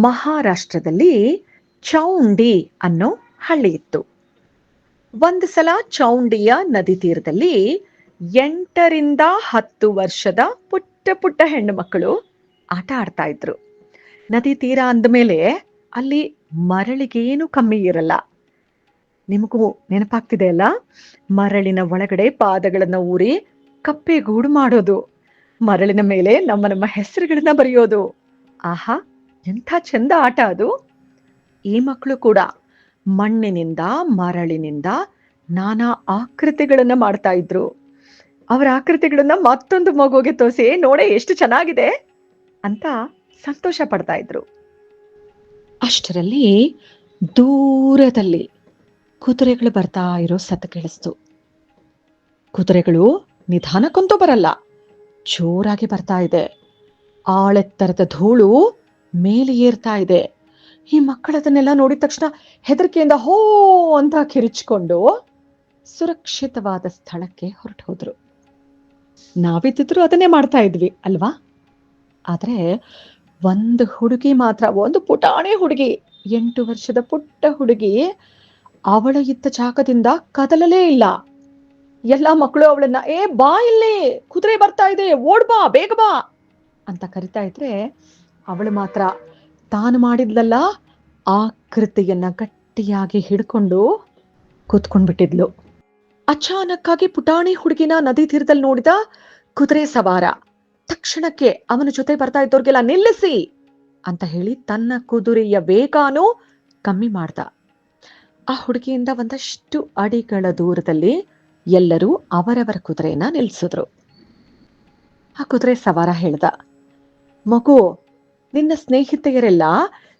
ಮಹಾರಾಷ್ಟ್ರದಲ್ಲಿ ಚೌಂಡಿ ಅನ್ನೋ ಹಳ್ಳಿ ಇತ್ತು ಒಂದು ಸಲ ಚೌಂಡಿಯ ನದಿ ತೀರದಲ್ಲಿ ಎಂಟರಿಂದ ಹತ್ತು ವರ್ಷದ ಪುಟ್ಟ ಪುಟ್ಟ ಹೆಣ್ಣು ಮಕ್ಕಳು ಆಟ ಆಡ್ತಾ ಇದ್ರು. ನದಿ ತೀರ ಅಂದಮೇಲೆ ಅಲ್ಲಿ ಮರಳಿಗೇನು ಕಮ್ಮಿ ಇರಲ್ಲ. ನಿಮಗೂ ನೆನಪಾಗ್ತಿದೆ ಅಲ್ಲ? ಮರಳಿನ ಒಳಗಡೆ ಪಾದಗಳನ್ನ ಊರಿ ಕಪ್ಪೆಗೂಡು ಮಾಡೋದು. ಮರಳಿನ ಮೇಲೆ ನಮ್ಮ ನಮ್ಮ ಹೆಸರುಗಳನ್ನ ಬರೆಯೋದು. ಆಹಾ ಎಂಥ ಚಂದ ಆಟ ಅದು. ಈ ಮಕ್ಕಳು ಕೂಡ ಮಣ್ಣಿನಿಂದ, ಮರಳಿನಿಂದ ನಾನಾ ಆಕೃತಿಗಳನ್ನ ಮಾಡ್ತಾ ಇದ್ರು. ಅವರ ಆಕೃತಿಗಳನ್ನ ಮತ್ತೊಂದು ಮಗುಗೆ ತೋರಿಸಿ, ನೋಡೆ, ಎಷ್ಟು ಚೆನ್ನಾಗಿದೆ ಅಂತ ಸಂತೋಷ ಪಡ್ತಾ ಇದ್ರು. ಅಷ್ಟರಲ್ಲಿ ದೂರದಲ್ಲಿ ಕುದುರೆಗಳು ಬರ್ತಾ ಇರೋ ಸತ ಕೇಳಿಸ್ತು. ಕುದುರೆಗಳು ನಿಧಾನಕ್ಕಂತೂ ಬರಲ್ಲ, ಜೋರಾಗಿ ಬರ್ತಾ ಇದೆ. ಆಳೆತ್ತರದ ಧೂಳು ಮೇಲೆ ಏರ್ತಾ ಇದೆ. ಈ ಮಕ್ಕಳದನ್ನೆಲ್ಲ ನೋಡಿದ ತಕ್ಷಣ ಹೆದರಿಕೆಯಿಂದ ಹೋ ಅಂತ ಕಿರಿಚಿಕೊಂಡು ಸುರಕ್ಷಿತವಾದ ಸ್ಥಳಕ್ಕೆ ಹೊರಟು ಹೋದ್ರು. ನಾವಿದ್ದಿದ್ರು ಅದನ್ನೇ ಮಾಡ್ತಾ ಇದ್ವಿ, ಅಲ್ವಾ? ಆದ್ರೆ ಒಂದು ಹುಡುಗಿ ಮಾತ್ರ, ಒಂದು ಪುಟಾಣಿ ಹುಡುಗಿ, ಎಂಟು ವರ್ಷದ ಪುಟ್ಟ ಹುಡುಗಿ ಅವಳ ಇದ್ದ ಜಾಗದಿಂದ ಕದಲಲೇ ಇಲ್ಲ. ಎಲ್ಲಾ ಮಕ್ಕಳು ಅವಳನ್ನ, ಏ ಬಾ ಇಲ್ಲಿ, ಕುದುರೆ ಬರ್ತಾ ಇದೆ, ಓಡ್ ಬಾ, ಬೇಗ ಬಾ ಅಂತ ಕರಿತಾ ಇದ್ರೆ ಅವಳು ಮಾತ್ರ ತಾನು ಮಾಡಿದ್ಲಲ್ಲ ಆಕೃತಿಯನ್ನ ಗಟ್ಟಿಯಾಗಿ ಹಿಡ್ಕೊಂಡು ಕೂತ್ಕೊಂಡ್ಬಿಟ್ಟಿದ್ಲು. ಅಚಾನಕ್ಕಾಗಿ ಪುಟಾಣಿ ಹುಡುಗಿನ ನದಿ ತೀರದಲ್ಲಿ ನೋಡಿದ ಕುದುರೆ ಸವಾರ, ತಕ್ಷಣಕ್ಕೆ ಅವನ ಜೊತೆ ಬರ್ತಾ ಇದ್ದವ್ರಿಗೆಲ್ಲ ನಿಲ್ಲಿಸಿ ಅಂತ ಹೇಳಿ ತನ್ನ ಕುದುರೆಯ ವೇಗಾನು ಕಮ್ಮಿ ಮಾಡ್ದ. ಆ ಹುಡುಗಿಯಿಂದ ಒಂದಷ್ಟು ಅಡಿಗಳ ದೂರದಲ್ಲಿ ಎಲ್ಲರೂ ಅವರವರ ಕುದುರೆನ ನಿಲ್ಲಿಸಿದ್ರು. ಆ ಕುದುರೆ ಸವಾರ ಹೇಳ್ದ, ಮಗು ನಿನ್ನ ಸ್ನೇಹಿತೆಯರೆಲ್ಲ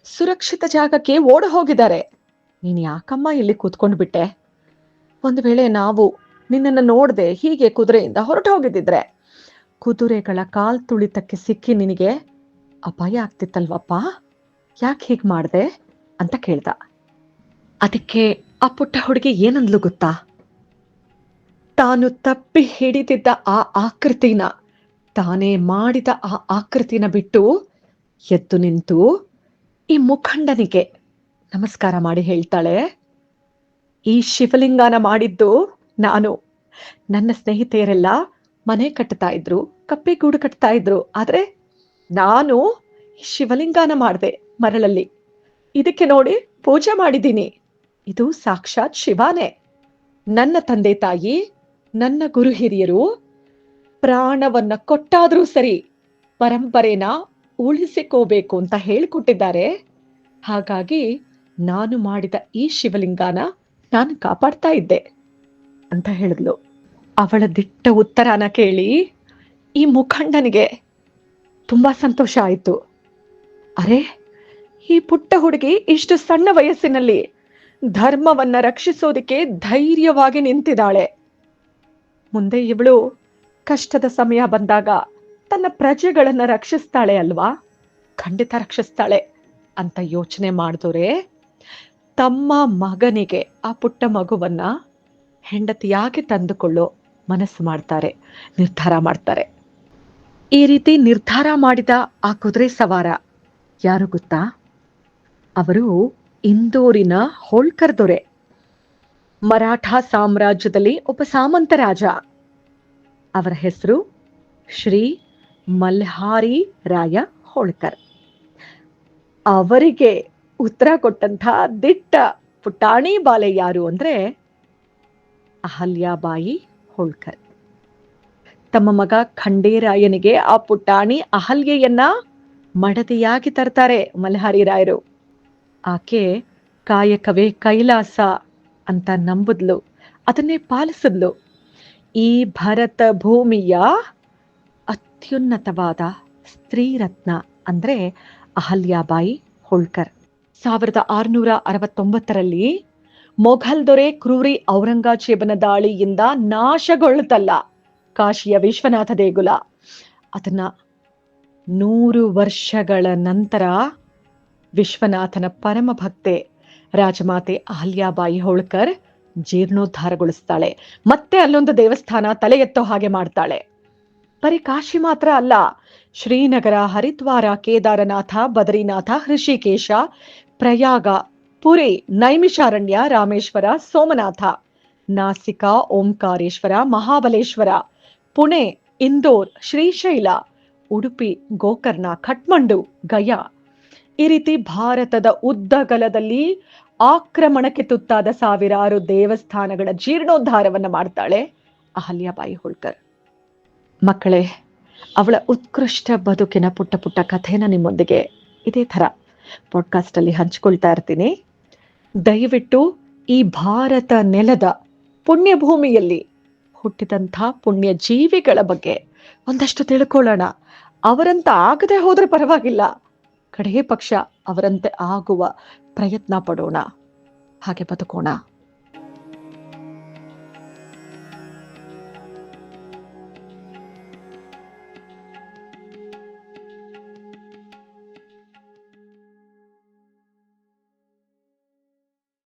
ಸುರಕ್ಷಿತ ಜಾಗಕ್ಕೆ ಓಡ ಹೋಗಿದ್ದಾರೆ ನೀನ್ ಯಾಕಮ್ಮ ಇಲ್ಲಿ ಕೂತ್ಕೊಂಡು ಬಿಟ್ಟೆ? ಒಂದು ವೇಳೆ ನಾವು ನಿನ್ನನ್ನು ನೋಡದೆ ಹೀಗೆ ಕುದುರೆಯಿಂದ ಹೊರಟು ಹೋಗಿದ್ದಿದ್ರೆ? ಕುದುರೆಗಳ ಕಾಲ್ ತುಳಿತಕ್ಕೆ ಸಿಕ್ಕಿ ನಿನಗೆ ಅಪಾಯ ಆಗ್ತಿತ್ತಲ್ವಪ್ಪ? ಯಾಕೆ ಹೀಗೆ ಮಾಡಿದೆ? ಅಂತ ಕೇಳ್ದ. ಅದಕ್ಕೆ ಆ ಪುಟ್ಟ ಹುಡುಗಿ ಏನಂದ್ಲು ಗೊತ್ತಾ? ತಾನು ತಪ್ಪಿ ಹಿಡಿದಿದ್ದ ಆ ಆಕೃತಿನ, ತಾನೇ ಮಾಡಿದ ಆ ಆಕೃತಿನ ಬಿಟ್ಟು ಎದ್ದು ನಿಂತು ಈ ಮುಖಂಡನಿಗೆ ನಮಸ್ಕಾರ ಮಾಡಿ ಹೇಳ್ತಾಳೆ, ಈ ಶಿವಲಿಂಗನ ಮಾಡಿದ್ದು ನಾನು. ನನ್ನ ಸ್ನೇಹಿತೆಯರೆಲ್ಲ ಮನೆ ಕಟ್ತಾ ಇದ್ರು, ಕಪ್ಪೆ ಗೂಡು ಕಟ್ತಾ ಇದ್ರು. ಆದ್ರೆ ನಾನು ಶಿವಲಿಂಗನ ಮಾಡಿದೆ ಮರಳಲ್ಲಿ. ಇದಕ್ಕೆ ನೋಡಿ ಪೂಜೆ ಮಾಡಿದ್ದೀನಿ. ಇದು ಸಾಕ್ಷಾತ್ ಶಿವಾನೇ. ನನ್ನ ತಂದೆ ತಾಯಿ, ನನ್ನ ಗುರು ಹಿರಿಯರು ಪ್ರಾಣವನ್ನ ಕೊಟ್ಟಾದ್ರೂ ಸರಿ, ಪರಂಪರೆನ ಉಳಿಸಿಕೋಬೇಕು ಅಂತ ಹೇಳಿಕೊಟ್ಟಿದ್ದಾರೆ. ಹಾಗಾಗಿ ನಾನು ಮಾಡಿದ ಈ ಶಿವಲಿಂಗನ ನಾನು ಕಾಪಾಡ್ತಾ ಇದ್ದೆ ಅಂತ ಹೇಳಿದ್ಲು. ಅವಳ ದಿಟ್ಟ ಉತ್ತರನ ಕೇಳಿ ಈ ಮುಖಂಡನಿಗೆ ತುಂಬಾ ಸಂತೋಷ ಆಯಿತು. ಅರೆ, ಈ ಪುಟ್ಟ ಹುಡುಗಿ ಇಷ್ಟು ಸಣ್ಣ ವಯಸ್ಸಿನಲ್ಲಿ ಧರ್ಮವನ್ನ ರಕ್ಷಿಸೋದಕ್ಕೆ ಧೈರ್ಯವಾಗಿ ನಿಂತಿದ್ದಾಳೆ. ಮುಂದೆ ಇವಳು ಕಷ್ಟದ ಸಮಯ ಬಂದಾಗ ತನ್ನ ಪ್ರಜೆಗಳನ್ನ ರಕ್ಷಿಸ್ತಾಳೆ ಅಲ್ವಾ? ಖಂಡಿತ ರಕ್ಷಿಸ್ತಾಳೆ ಅಂತ ಯೋಚನೆ ಮಾಡಿದವರೇ ತಮ್ಮ ಮಗನಿಗೆ ಆ ಪುಟ್ಟ ಮಗುವನ್ನ ಹೆಂಡತಿಯಾಗಿ ತಂದುಕೊಳ್ಳೋ ಮನಸ್ಸು ಮಾಡ್ತಾರೆ, ನಿರ್ಧಾರ ಮಾಡ್ತಾರೆ. ಈ ರೀತಿ ನಿರ್ಧಾರ ಮಾಡಿದ ಆ ಕುದುರೆ ಸವಾರ ಯಾರು ಗೊತ್ತಾ? ಅವರು ಇಂದೋರಿನ ಹೋಳ್ಕರ್ ದೊರೆ, ಮರಾಠ ಸಾಮ್ರಾಜ್ಯದಲ್ಲಿ ಒಬ್ಬ ಸಾಮಂತ ರಾಜ. ಅವರ ಹೆಸರು ಶ್ರೀ ಮಲ್ಹಾರಿ ರಾಯ ಹೋಳ್ಕರ್. ಅವರಿಗೆ ಉತ್ತರ ಕೊಟ್ಟಂತ ದಿಟ್ಟ ಪುಟಾಣಿ ಬಾಲೆ ಯಾರು ಅಂದ್ರೆ ಅಹಲ್ಯಾಬಾಯಿ ಹೋಳ್ಕರ್. ತಮ್ಮ ಮಗ ಖಂಡೇರಾಯನಿಗೆ ಆ ಪುಟಾಣಿ ಅಹಲ್ಯೆಯನ್ನ ಮಡದಿಯಾಗಿ ತರ್ತಾರೆ ಮಲ್ಹಾರಿ ರಾಯರು. ಆಕೆ ಕಾಯಕವೇ ಕೈಲಾಸ ಅಂತ ನಂಬುದ್ಲು, ಅದನ್ನೇ ಪಾಲಿಸಿದ್ಲು. ಈ ಭರತ ಭೂಮಿಯ ಅತ್ಯುನ್ನತವಾದ ಸ್ತ್ರೀ ರತ್ನ ಅಂದ್ರೆ ಅಹಲ್ಯಾಬಾಯಿ ಹೋಳ್ಕರ್. ಸಾವಿರದ ಆರುನೂರ ಅರವತ್ತೊಂಬತ್ತರಲ್ಲಿ ಮೊಘಲ್ ದೊರೆ ಕ್ರೂರಿ ಔರಂಗಜೇಬನ ದಾಳಿಯಿಂದ ನಾಶಗೊಳ್ಳುತ್ತಲ್ಲ ಕಾಶಿಯ ವಿಶ್ವನಾಥ ದೇಗುಲ. ಅದನ್ನ ನೂರು ವರ್ಷಗಳ ನಂತರ ವಿಶ್ವನಾಥನ ಪರಮ ಭಕ್ತೆ ರಾಜಮಾತೆ ಅಹಲ್ಯಾಬಾಯಿ ಹೋಳ್ಕರ್ ಜೀರ್ಣೋದ್ಧಾರಗೊಳಿಸ್ತಾಳೆ. ಮತ್ತೆ ಅಲ್ಲೊಂದು ದೇವಸ್ಥಾನ ತಲೆ ಎತ್ತೋ ಹಾಗೆ ಮಾಡ್ತಾಳೆ. ಬರೀ ಕಾಶಿ ಮಾತ್ರ ಅಲ್ಲ. ಶ್ರೀನಗರ ಹರಿದ್ವಾರ ಕೇದಾರನಾಥ, ಬದರಿನಾಥ, ಹೃಷಿಕೇಶ, ಪ್ರಯಾಗ, ಪುರಿ, ನೈಮಿಷಾರಣ್ಯ, ರಾಮೇಶ್ವರ, ಸೋಮನಾಥ, ನಾಸಿಕ, ಓಂಕಾರೇಶ್ವರ, ಮಹಾಬಲೇಶ್ವರ, ಪುಣೆ, ಇಂದೋರ್, ಶ್ರೀಶೈಲ, ಉಡುಪಿ, ಗೋಕರ್ಣ ಖಟ್ಮಂಡು ಗಯಾ. ಈ ರೀತಿ ಭಾರತದ ಉದ್ದಗಲದಲ್ಲಿ ಆಕ್ರಮಣಕ್ಕೆ ತುತ್ತಾದ ಸಾವಿರಾರು ದೇವಸ್ಥಾನಗಳ ಜೀರ್ಣೋದ್ಧಾರವನ್ನು ಮಾಡ್ತಾಳೆ ಅಹಲ್ಯಾಬಾಯಿ ಹೋಳ್ಕರ್ ಮಕ್ಕಳೇ, ಅವಳ ಉತ್ಕೃಷ್ಟ ಬದುಕಿನ ಪುಟ್ಟ ಪುಟ್ಟ ಕಥೆನ ನಿಮ್ಮೊಂದಿಗೆ ಇದೇ ಥರ ಪಾಡ್ಕಾಸ್ಟಲ್ಲಿ ಹಂಚ್ಕೊಳ್ತಾ ಇರ್ತೀನಿ. ದಯವಿಟ್ಟು ಈ ಭಾರತ ನೆಲದ ಪುಣ್ಯ ಭೂಮಿಯಲ್ಲಿ ಹುಟ್ಟಿದಂಥ ಪುಣ್ಯ ಜೀವಿಗಳ ಬಗ್ಗೆ ಒಂದಷ್ಟು ತಿಳ್ಕೊಳ್ಳೋಣ. ಅವರಂತ ಆಗದೆ ಹೋದ್ರೆ ಪರವಾಗಿಲ್ಲ. ಕಡೆಯ ಪಕ್ಷ ಅವರಂತೆ ಆಗುವ ಪ್ರಯತ್ನ ಪಡೋಣ. ಹಾಗೆ ಬದುಕೋಣ.